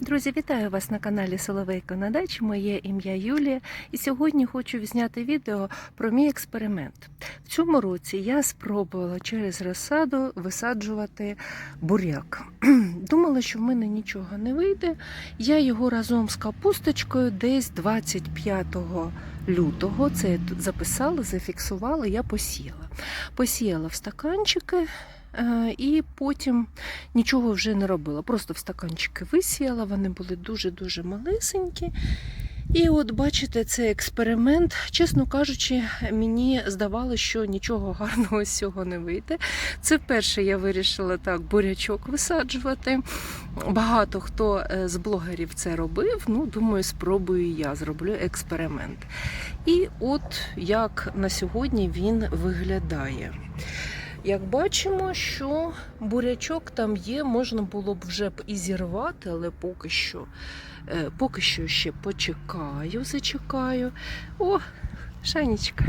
Друзі, вітаю вас на каналі Соловейко на дачі. Моє ім'я Юлія, і сьогодні хочу зняти відео про мій експеримент. В цьому році я спробувала через розсаду висаджувати буряк. Думала, що в мене нічого не вийде. Я його разом з капусточкою десь 25 лютого. Це записала, зафіксувала, я посіяла. Посіяла в стаканчики. Е, І потім нічого вже не робила. Просто в стаканчики висіяла, вони були дуже-дуже малесенькі. І от бачите, цей експеримент, чесно кажучи, мені здавалося, що нічого гарного з цього не вийде. Це вперше я вирішила так бурячок висаджувати. Багато хто е, з блогерів це робив. Ну, думаю, спробую я зроблю експеримент. І от як на сьогодні він виглядає. Як бачимо, що бурячок там є, можна було б вже б і зірвати, але поки що, е, поки що ще почекаю, зачекаю. О, Шанечка,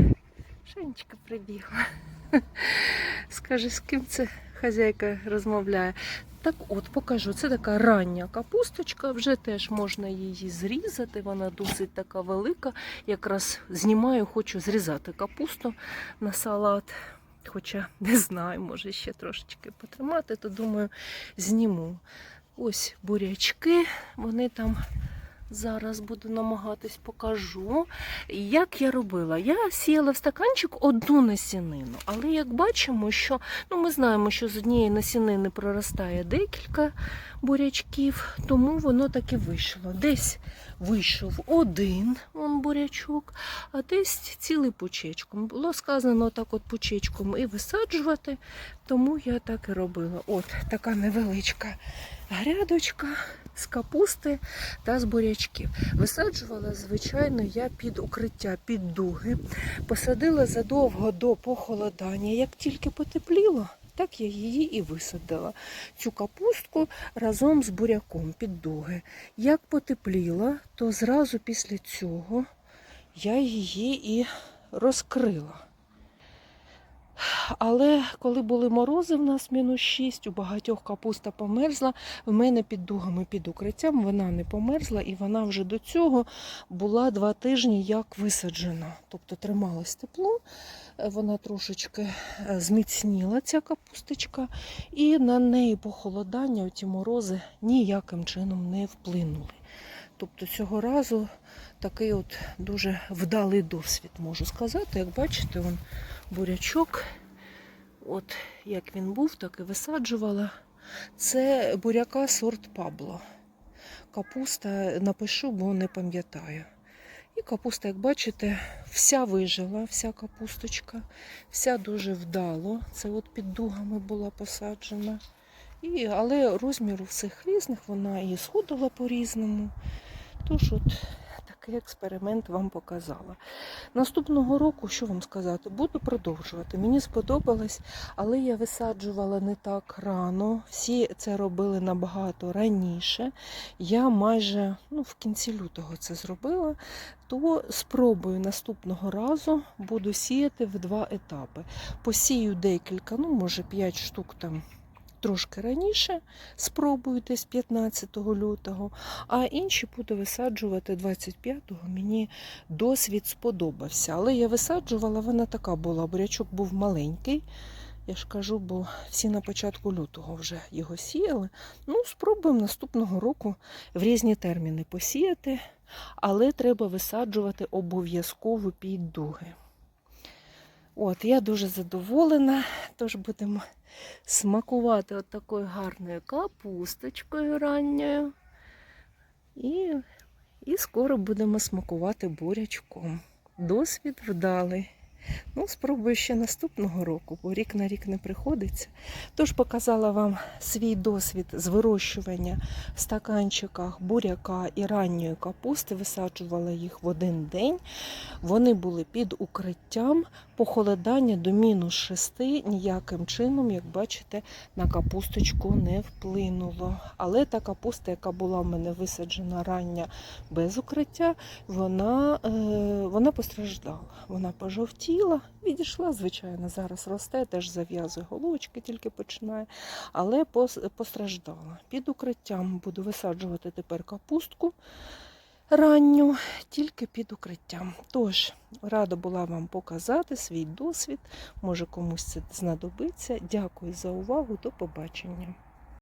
Шанечка прибігла. Скаже, з ким це хазяйка розмовляє. Так от покажу, це така рання капусточка, вже теж можна її зрізати, вона досить така велика. Якраз знімаю, хочу зрізати капусту на салат. Хоча не знаю, може ще трошечки потримати, то думаю, зніму. Ось бурячки, вони там зараз буду намагатись покажу. Як я робила? Я сіяла в стаканчик одну насінину, але як бачимо, що ну, ми знаємо, що з однієї насінини проростає декілька бурячків, тому воно так і вийшло. Десь вийшов один он бурячок, а десь цілий пучечком. Було сказано так от пучечком і висаджувати, тому я так і робила. От така невеличка грядочка з капусти та з бурячків. Висаджувала, звичайно, я під укриття, під дуги. Посадила задовго до похолодання. Як тільки потепліло, так я її і висадила. Цю капустку разом з буряком під дуги. Як потепліло, то зразу після цього я її і розкрила. Але коли були морози в нас мінус 6, у багатьох капуста померзла. В мене під дугами під укриттям вона не померзла, і вона вже до цього була два тижні як висаджена. Тобто трималось тепло, е, вона трошечки е, зміцніла ця капусточка, і на неї похолодання, оті морози ніяким чином не вплинули. Тобто цього разу такий от дуже вдалий досвід, можу сказати. Як бачите, он бурячок, от як він був, так і висаджувала. Це буряка сорт Пабло. Капуста напишу, бо не пам'ятаю. І капуста, як бачите, вся вижила, вся капусточка, вся дуже вдало. Це от під дугами була посаджена. І, але розміру всіх різних, вона і сходила по-різному. Тож от такий експеримент вам показала. Наступного року, що вам сказати, буду продовжувати. Мені сподобалось, але я висаджувала не так рано. Всі це робили набагато раніше. Я майже ну, в кінці лютого це зробила. То спробую наступного разу буду сіяти в два етапи. Посію декілька, ну може 5 штук там трошки раніше, спробую десь 15 лютого, а інші буду висаджувати 25-го. Мені досвід сподобався. Але я висаджувала, вона така була, бурячок був маленький. Я ж кажу, бо всі на початку лютого вже його сіяли. Ну, спробуємо наступного року в різні терміни посіяти, але треба висаджувати обов'язково під дуги. От, я дуже задоволена, тож будемо смакувати от такою гарною капусточкою ранньою. І, і скоро будемо смакувати бурячком. Досвід вдалий. Ну, спробую ще наступного року, бо рік на рік не приходиться. Тож показала вам свій досвід з вирощування в стаканчиках буряка і ранньої капусти. Висаджувала їх в один день. Вони були під укриттям. Похолодання до мінус 6 ніяким чином, як бачите, на капусточку не вплинуло. Але та капуста, яка була в мене висаджена рання без укриття, вона, е, вона постраждала. Вона пожовтіла. Захотіла, відійшла, звичайно, зараз росте, теж зав'язує голочки, тільки починає, але постраждала. Під укриттям буду висаджувати тепер капустку ранню, тільки під укриттям. Тож, рада була вам показати свій досвід. Може комусь це знадобиться. Дякую за увагу. До побачення.